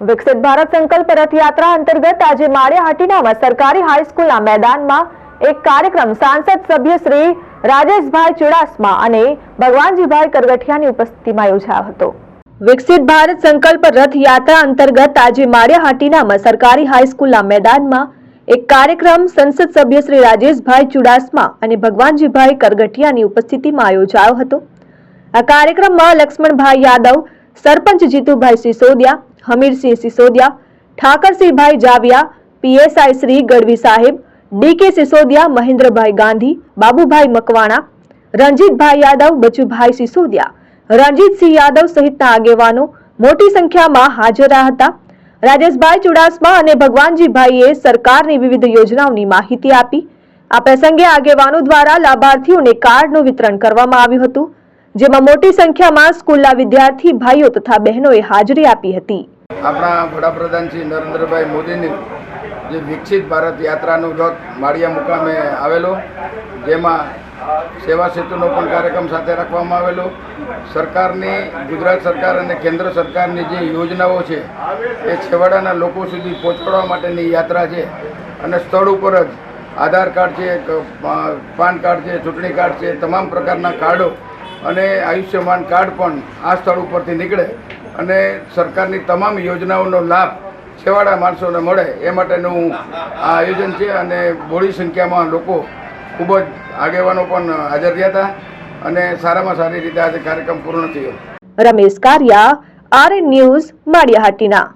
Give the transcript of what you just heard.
વિકસિત ભારત સંકલ્પ રથયાત્રા અંતર્ગત આજે માળિયાહાટીનામાં સરકારી હાઈસ્કૂલના મેદાનમાં એક કાર્યક્રમ સાંસદ સભ્ય શ્રી રાજેશભાઈ ચુડાસમા અને ભગવાનજીભાઈ કરગઠિયાની ઉપસ્થિતિમાં યોજાયો હતો. વિકસિત ભારત સંકલ્પ રથયાત્રા અંતર્ગત આજે માળિયાહાટીનામાં સરકારી હાઈસ્કૂલના મેદાનમાં એક કાર્યક્રમ સંસદ સભ્ય શ્રી રાજેશભાઈ ચુડાસમા અને ભગવાનજીભાઈ કરગઠિયાની ઉપસ્થિતિમાં યોજાયો હતો. આ કાર્યક્રમમાં લક્ષ્મણભાઈ યાદવ, સરપંચ જીતુભાઈ સિસોદિયા હમીરસિંહ સિસોદિયા, ઠાકરસિંહભાઈ જાવિયા, પીએસઆઈ શ્રી ગઢવી સાહેબ, ડીકે સિસોદિયા, મહેન્દ્રભાઈ ગાંધી, બાબુભાઈ મકવાણા, રણજીતભાઈ યાદવ, બચુભાઈ સિસોદિયા, રણજીતસિંહ યાદવ સહિતના આગેવાનો મોટી સંખ્યામાં હાજર હતા. રાજેશભાઈ ચુડાસમા અને ભગવાનજીભાઈએ સરકારની વિવિધ યોજનાઓની માહિતી આપી. આ પ્રસંગે આગેવાનો દ્વારા લાભાર્થીઓને કાર્ડનું વિતરણ કરવામાં આવ્યું હતું. જેમાં મોટી સંખ્યામાં સ્કૂલના વિદ્યાર્થી ભાઈઓ તથા બહેનોએ હાજરી આપી હતી. આપણા વડાપ્રધાન શ્રી નરેન્દ્રભાઈ મોદીની જે વિકસિત ભારત યાત્રાનો રથ માળિયા મુકામે આવેલો, જેમાં સેવા સેતુનો પણ કાર્યક્રમ સાથે રાખવામાં આવેલો, સરકારની, ગુજરાત સરકાર અને કેન્દ્ર સરકારની જે યોજનાઓ છે, એ છેવાડાના લોકો સુધી પહોંચાડવા માટેની યાત્રા છે. અને સ્થળ ઉપર જ આધાર કાર્ડ છે પાન કાર્ડ છે, ચૂંટણી કાર્ડ છે, તમામ પ્રકારના કાર્ડો અને આયુષ્યમાન કાર્ડ પણ આ સ્થળ ઉપરથી નીકળે અને સરકારની તમામ યોજનાઓનો લાભ છેવાડા માણસોને મળે એ માટેનું આ આયોજન છે અને બોડી સંખ્યામાં લોકો ખૂબ જ આગેવાનો પણ હાજર રહ્યા હતા અને સારામાં સારી રીતે આજે કાર્યક્રમ પૂર્ણ થયો. Ramesh Kariya, RN news, Maliyahatina.